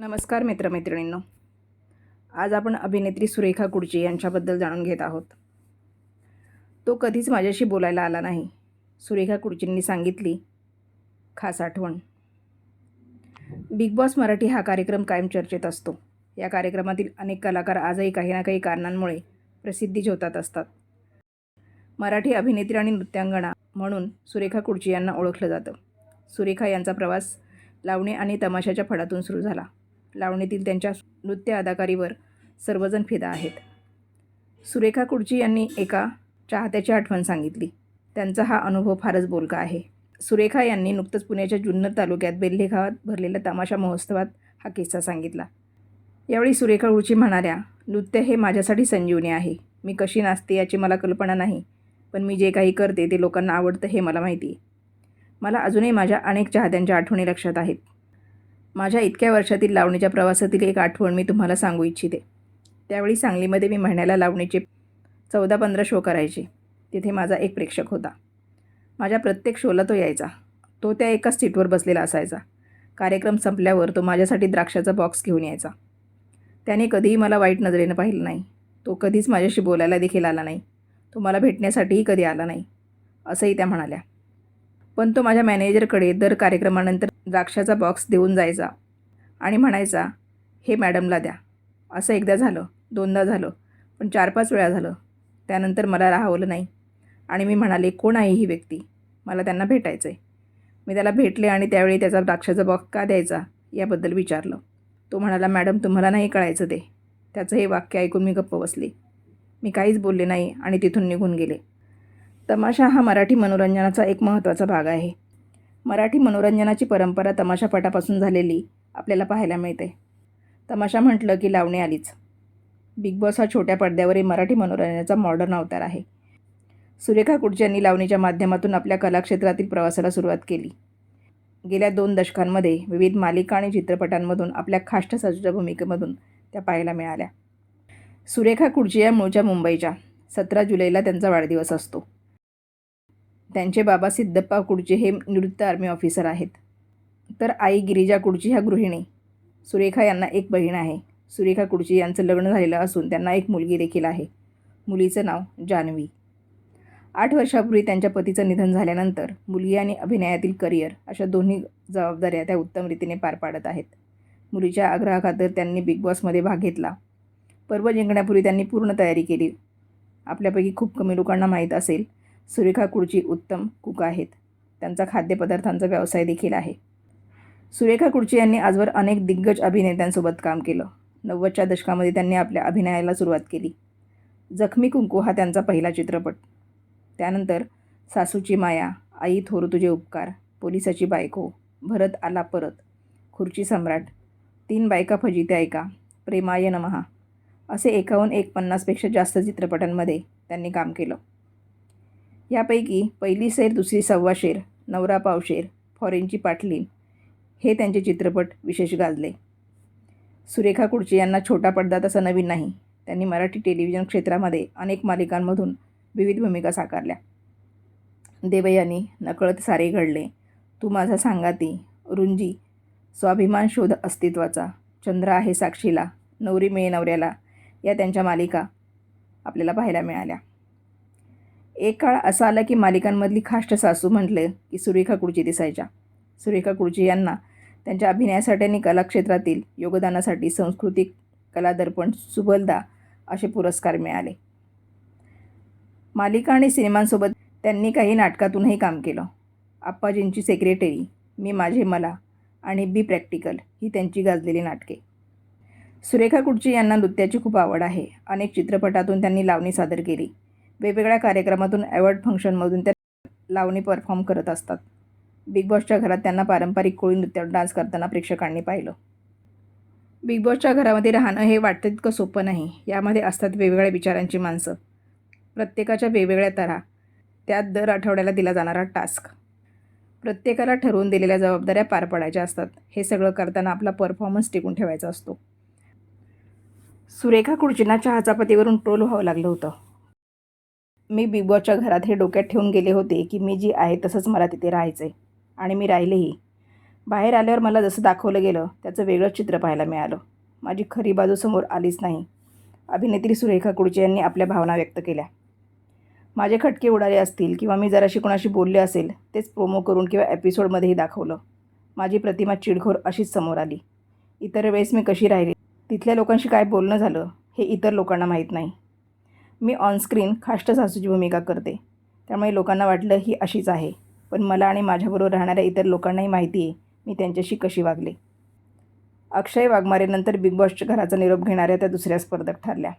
नमस्कार मित्रमैत्रिणींनो. आज आपण अभिनेत्री सुरेखा कुडचे यांच्याबद्दल जाणून घेत आहोत. तो कधीच माझ्याशी बोलायला आला नाही. सुरेखा कुडचींनी सांगितली खास आठवण. बिग बॉस मराठी हा कार्यक्रम कायम चर्चेत असतो. या कार्यक्रमातील अनेक कलाकार आजही काही ना काही कारणांमुळे प्रसिद्धी झोतात असतात. मराठी अभिनेत्री आणि नृत्यांगणा म्हणून सुरेखा कुडची यांना ओळखलं जातं. सुरेखा यांचा प्रवास लावणी आणि तमाशाच्या फडातून सुरू झाला. लावणीतील त्यांच्या नृत्य अदाकारीवर सर्वजण फिदा आहेत. सुरेखा कुडची यांनी एका चाहत्याची आठवण सांगितली. त्यांचा हा अनुभव फारच बोलका आहे. सुरेखा यांनी नुकतंच पुण्याच्या जुन्नर तालुक्यात बेल्हे गावात भरलेल्या तमाशा महोत्सवात हा किस्सा सांगितला. यावेळी सुरेखा कुडची म्हणाल्या नृत्य हे माझ्यासाठी संजीवनी आहे. मी कशी नाचते याची मला कल्पना नाही पण मी जे काही करते ते लोकांना आवडतं हे मला माहिती आहे. मला अजूनही माझ्या अनेक चाहत्यांच्या आठवणी लक्षात आहेत. माझ्या इतक्या वर्षातील लावणीच्या प्रवासातील एक आठवण मी तुम्हाला सांगू इच्छिते. त्यावेळी सांगलीमध्ये मी महिन्याला लावणीचे चौदा पंधरा शो करायचे. तिथे माझा एक प्रेक्षक होता. माझ्या प्रत्येक शोला तो यायचा. तो त्या एकाच सीटवर बसलेला असायचा. कार्यक्रम संपल्यावर तो माझ्यासाठी द्राक्षाचा बॉक्स घेऊन यायचा. त्याने कधीही मला वाईट नजरेनं पाहिलं नाही. तो कधीच माझ्याशी बोलायला देखील आला नाही. तो मला भेटण्यासाठीही कधी आला नाही. असंही त्या म्हणाल्या. पण तो माझ्या मॅनेजरकडे दर कार्यक्रमानंतर द्राक्षाचा बॉक्स देऊन जायचा आणि म्हणायचा हे मॅडमला द्या. असं एकदा झालं दोनदा झालं पण चार पाच वेळा झालं. त्यानंतर मला राहवलं नाही. आणि मी म्हणाले कोण आहे ही व्यक्ती? मला त्यांना भेटायचं आहे मी त्याला भेटले आणि त्यावेळी त्याचा द्राक्षाचा बॉक्स का द्यायचा याबद्दल विचारलं. तो म्हणाला मॅडम तुम्हाला नाही कळायचं ते. त्याचं हे वाक्य ऐकून मी गप्प बसले. मी काहीच बोलले नाही आणि तिथून निघून गेले. तमाशा हा मराठी मनोरंजनाचा एक महत्त्वाचा भाग आहे. मराठी मनोरंजनाची परंपरा तमाशापटापासून झालेली आपल्याला पाहायला मिळते. तमाशा म्हटलं की लावणी आलीच. बिग बॉस हा छोट्या पडद्यावरील मराठी मनोरंजनाचा मॉडर्न अवतार आहे. सुरेखा कुडची यांनी लावणीच्या माध्यमातून आपल्या कलाक्षेत्रातील प्रवासाला सुरुवात केली. गेल्या दोन दशकांमध्ये विविध मालिका आणि चित्रपटांमधून आपल्या खाष्ट साजूच्या भूमिकेमधून त्या पाहायला मिळाल्या. सुरेखा कुडची या मूळच्या मुंबईच्या सतरा जुलैला त्यांचा वाढदिवस असतो. त्यांचे बाबा सिद्धप्पा कुडचे हे निवृत्त आर्मी ऑफिसर आहेत. तर आई गिरिजा कुडची ह्या गृहिणी. सुरेखा यांना एक बहीण आहे. सुरेखा कुडची यांचं लग्न झालेलं असून त्यांना एक मुलगी देखील आहे. मुलीचं नाव जान्हवी आठ वर्षापूर्वी त्यांच्या पतीचं निधन झाल्यानंतर मुलगी आणि अभिनयातील करिअर अशा दोन्ही जबाबदाऱ्या त्या उत्तम रीतीने पार पाडत आहेत. मुलीच्या आग्रहाखातर त्यांनी बिग बॉसमध्ये भाग घेतला. पर्व जिंकण्यापूर्वी त्यांनी पूर्ण तयारी केली. आपल्यापैकी खूप कमी लोकांना माहीत असेल सुरेखा कुडची उत्तम कुक आहेत. त्यांचा खाद्यपदार्थांचा व्यवसाय देखील आहे. सुरेखा कुडची यांनी आजवर अनेक दिग्गज अभिनेत्यांसोबत काम केलं. नव्वदच्या दशकामध्ये त्यांनी आपल्या अभिनयाला सुरुवात केली. जखमी कुंकू हा त्यांचा पहिला चित्रपट. त्यानंतर सासूची माया आई थोर तुझे उपकार पोलिसाची बायको भरत आला परत खुर्ची सम्राट तीन बायका फजिते ऐका प्रेमाय नमहा असे एकाहून एक पन्नासपेक्षा जास्त चित्रपटांमध्ये त्यांनी काम केलं. यापैकी पहिली सैर दुसरी सव्वा शेर नवरा पावशेर फॉरेनची पाटली. हे त्यांचे चित्रपट विशेष गाजले. सुरेखा कुडचे यांना छोटा पडदा तसा नवीन नाही. त्यांनी मराठी टेलिव्हिजन क्षेत्रामध्ये अनेक मालिकांमधून विविध भूमिका साकारल्या. देवयानी नकळत सारे घडले. तू माझा सांगाती रुंजी स्वाभिमान शोध अस्तित्वाचा. चंद्र आहे साक्षीला नवरी मे नवऱ्याला या त्यांच्या मालिका आपल्याला पाहायला मिळाल्या. एक काळ असा आला की मालिकांमधली खाष्ट सासू म्हटले की सुरेखा कुडची दिसायच्या. सुरेखा कुडची यांना त्यांच्या अभिनयासाठी आणि कलाक्षेत्रातील योगदानासाठी सांस्कृतिक कला दर्पण सुबलदा असे पुरस्कार मिळाले. मालिका आणि सिनेमांसोबत त्यांनी काही नाटकातूनही काम केलं. आप्पाजींची सेक्रेटरी मी माझे मला आणि बी प्रॅक्टिकल ही त्यांची गाजलेली नाटके. सुरेखा कुडची यांना नृत्याची खूप आवड आहे. अनेक चित्रपटातून त्यांनी लावणी सादर केली. वेगवेगळ्या कार्यक्रमातून अवॉर्ड फंक्शनमधून त्या लावणी परफॉर्म करत असतात. बिग बॉसच्या घरात त्यांना पारंपरिक कोळी नृत्यावर डान्स करताना प्रेक्षकांनी पाहिलं. बिग बॉसच्या घरामध्ये राहणं हे वाटतं तितकं सोपं नाही. यामध्ये असतात वेगवेगळ्या विचारांची माणसं. प्रत्येकाच्या वेगवेगळ्या तऱ्हा त्यात दर आठवड्याला दिला जाणारा टास्क प्रत्येकाला ठरवून दिलेल्या जबाबदाऱ्या पार पडायच्या असतात. हे सगळं करताना आपला परफॉर्मन्स टिकून ठेवायचा असतो. सुरेखा कुडचींना चहाचापतीवरून ट्रोल व्हावं लागलं होतं. मी बिग बॉसच्या घरात हे डोक्यात ठेवून गेले होते की मी जी आहे तसंच मला तिथे राहायचं आहे आणि मी राहिलेही. बाहेर आल्यावर मला जसं दाखवलं गेलं त्याचं वेगळंच चित्र पाहायला मिळालं. माझी खरी बाजू समोर आलीच नाही. अभिनेत्री सुरेखा कुडचे यांनी आपल्या भावना व्यक्त केल्या. माझे खटके उडाले असतील किंवा मी जराशी कोणाशी बोलले असेल तेच प्रोमो करून किंवा एपिसोडमध्येही दाखवलं. माझी प्रतिमा चिडखोर अशीच समोर आली. इतर वेळेस मी कशी राहिली? तिथल्या लोकांशी काय बोलणं झालं हे इतर लोकांना माहीत नाही. मी ऑनस्क्रीन खाष्ट सासूची भूमिका करते. त्यामुळे लोकांना वाटलं ही अशीच आहे. पण मला आणि माझ्याबरोबर राहणाऱ्या इतर लोकांनाही माहिती आहे मी त्यांच्याशी कशी वागले. अक्षय वाघमारेनंतर बिग बॉसच्या घराचा निरोप घेणाऱ्या त्या दुसऱ्या स्पर्धक ठरल्या.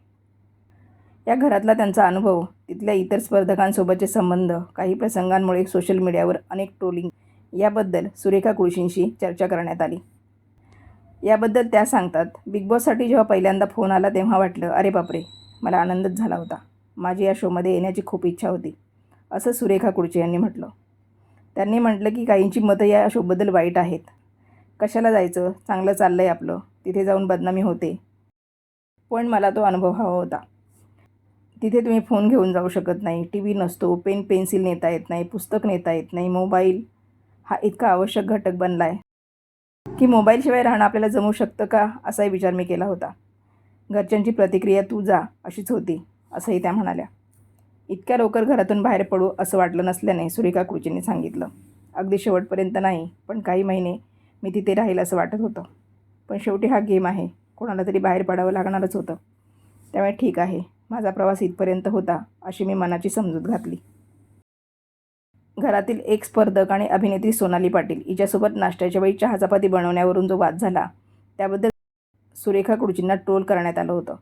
या घरातला त्यांचा अनुभव तिथल्या इतर स्पर्धकांसोबतचे संबंध काही प्रसंगांमुळे सोशल मीडियावर अनेक ट्रोलिंग याबद्दल सुरेखा कुळशींशी चर्चा करण्यात आली. याबद्दल त्या सांगतात बिग बॉससाठी जेव्हा पहिल्यांदा फोन आला तेव्हा वाटलं अरे बापरे मला आनंदच झाला होता. माझी या शोमध्ये येण्याची खूप इच्छा होती. असं सुरेखा कुडचे यांनी म्हटलं. त्यांनी म्हटलं की काहींची मतं या शोबद्दल वाईट आहेत. कशाला जायचं? चांगलं चाललं आहे आपलं. तिथे जाऊन बदनामी होते. पण मला तो अनुभव हवा होता. तिथे तुम्ही फोन घेऊन जाऊ शकत नाही. टी व्ही नसतो. पेन पेन्सिल नेता येत नाही. पुस्तक नेता येत नाही. मोबाईल हा इतका आवश्यक घटक बनला आहे की मोबाईलशिवाय राहणं आपल्याला जमू शकतं का? असाही विचार मी केला होता. घरच्यांची प्रतिक्रिया तू जा अशीच होती असंही त्या म्हणाल्या. इतक्या लवकर घरातून बाहेर पडू असं वाटलं नसल्याने सुरेखा कुचींनी सांगितलं. अगदी शेवटपर्यंत नाही पण काही महिने मी तिथे राहील असं वाटत होतं. पण शेवटी हा गेम आहे कोणाला तरी बाहेर पडावं लागणारच होतं. त्यामुळे ठीक आहे माझा प्रवास इथपर्यंत होता अशी मी मनाची समजूत घातली. घरातील एक स्पर्धक आणि अभिनेत्री सोनाली पाटील हिच्यासोबत नाश्त्याच्या वेळी चहा चपाती बनवण्यावरून जो वाद झाला त्याबद्दल सुरेखा कुडचींना ट्रोल करण्यात आलं होतं.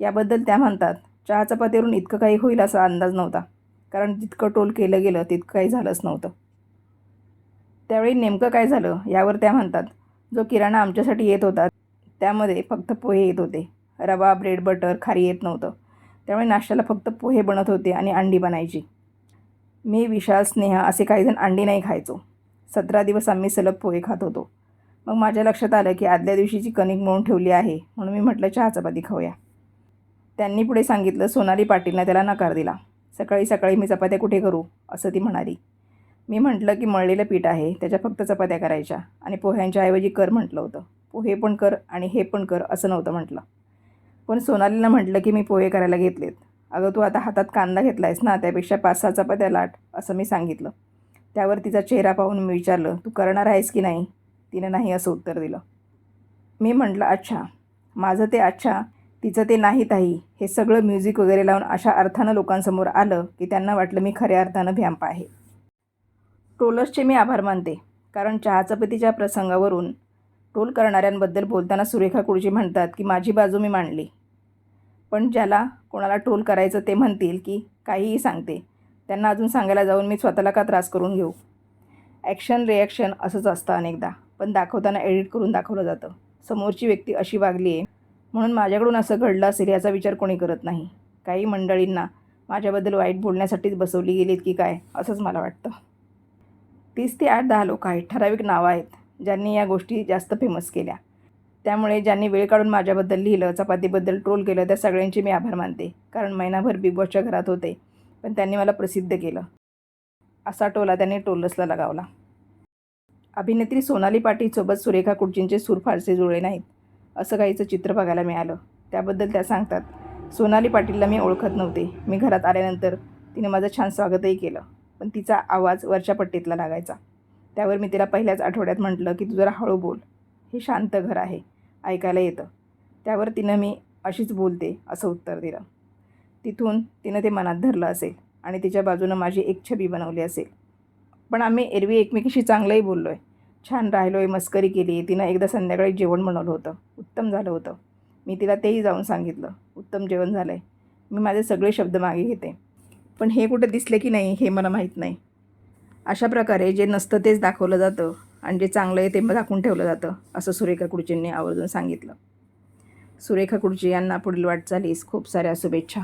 याबद्दल त्या म्हणतात चहा चपातीवरून इतकं काही होईल असा अंदाज नव्हता. कारण जितकं ट्रोल केलं गेलं तितकं काही झालंच नव्हतं. त्यावेळी नेमकं काय झालं यावर त्या म्हणतात जो किराणा आमच्यासाठी येत होता त्यामध्ये फक्त पोहे येत होते. रवा ब्रेड बटर खारी येत नव्हतं. त्यामुळे नाश्त्याला फक्त पोहे बनत होते आणि अंडी बनायची. मी विशाल स्नेहा असे काहीजण अंडी नाही खायचो. सतरा दिवस आम्ही सलग पोहे खात होतो. मग माझ्या लक्षात आलं की आदल्या दिवशीची कणिक म्हणून ठेवली आहे म्हणून मी म्हटलं चहा चपाती खाऊया. त्यांनी पुढे सांगितलं सोनाली पाटीलनं त्याला नकार दिला. सकाळी सकाळी मी चपात्या कुठे करू? असं ती म्हणाली. मी म्हटलं की मळलेलं पीठ आहे त्याच्या फक्त चपात्या करायच्या. आणि पोह्यांच्या ऐवजी कर म्हटलं होतं. पोहे पण कर आणि हे पण कर असं नव्हतं म्हटलं. पण सोनालीनं म्हटलं की मी पोहे करायला घेतलेत. अगं तू आता हातात कांदा घेतला आहेस ना त्यापेक्षा पाच सहा चपात्या लाट असं मी सांगितलं. त्यावर तिचा चेहरा पाहून मी विचारलं तू करणार आहेस की नाही? तिनं नाही असं उत्तर दिलं. मी म्हटलं अच्छा माझं ते अच्छा तिचं ते नाही ताई. हे सगळं म्युझिक वगैरे लावून अशा अर्थानं लोकांसमोर आलं की त्यांना वाटलं मी खऱ्या अर्थानं भ्याम्प आहे. टोलर्सचे मी आभार मानते कारण चहाचपतीच्या प्रसंगावरून टोल करणाऱ्यांबद्दल बोलताना सुरेखा कुळजी म्हणतात की माझी बाजू मी मांडली. पण ज्याला कोणाला ट्रोल करायचं ते म्हणतील की काहीही सांगते. त्यांना अजून सांगायला जाऊन मी स्वतःला का त्रास करून घेऊ? ॲक्शन रिॲक्शन असंच असतं अनेकदा. पण दाखवताना एडिट करून दाखवलं जातं. समोरची व्यक्ती अशी वागली आहे म्हणून माझ्याकडून असं घडलं असेल याचा विचार कोणी करत नाही. काही मंडळींना माझ्याबद्दल वाईट बोलण्यासाठीच बसवली गेलीत की काय असंच मला वाटतं. तीस ते आठ दहा लोक आहेत ठराविक नावं आहेत ज्यांनी या गोष्टी जास्त फेमस केल्या. त्यामुळे ज्यांनी वेळ काढून माझ्याबद्दल लिहिलं चपातीबद्दल ट्रोल केलं त्या सगळ्यांचे मी आभार मानते. कारण महिनाभर बिग बॉसच्या घरात होते पण त्यांनी मला प्रसिद्ध केलं. असा टोला त्यांनी टोलसला लगावला. अभिनेत्री सोनाली पाटीलसोबत सुरेखा कुडजींचे सूर फारसे जुळले नाहीत असं काहीचं चित्र बघायला मिळालं. त्याबद्दल त्या सांगतात सोनाली पाटीलला मी ओळखत नव्हते. मी घरात आल्यानंतर तिने माझं छान स्वागतही केलं पण तिचा आवाज वरच्या पट्टीतला लागायचा. त्यावर मी तिला पहिल्याच आठवड्यात म्हटलं की तू जरा हळू बोल. हे शांत घर आहे. ऐकायला येतं. त्यावर तिनं मी अशीच बोलते असं उत्तर दिलं. तिथून तिनं ते मनात धरलं असेल आणि तिच्या बाजूनं माझी एक छबी बनवली असेल. पण आम्ही एरवी एकमेकीशी चांगलंही बोललो आहे छान राहिलो आहे मस्करी केली. तिनं एकदा संध्याकाळी जेवण बनवलं होतं. उत्तम झालं होतं. मी तिला तेही जाऊन सांगितलं. उत्तम जेवण झालं आहे मी माझे सगळे शब्द मागे घेते. पण हे कुठे दिसले की नाही हे मला माहीत नाही. अशा प्रकारे जे नसतं तेच दाखवलं जातं आणि जे चांगलं आहे ते दाखवून ठेवलं जातं असं सुरेखा कुडचींनी आवर्जून सांगितलं. सुरेखा कुडची यांना पुढील वाटचालीस खूप साऱ्या शुभेच्छा.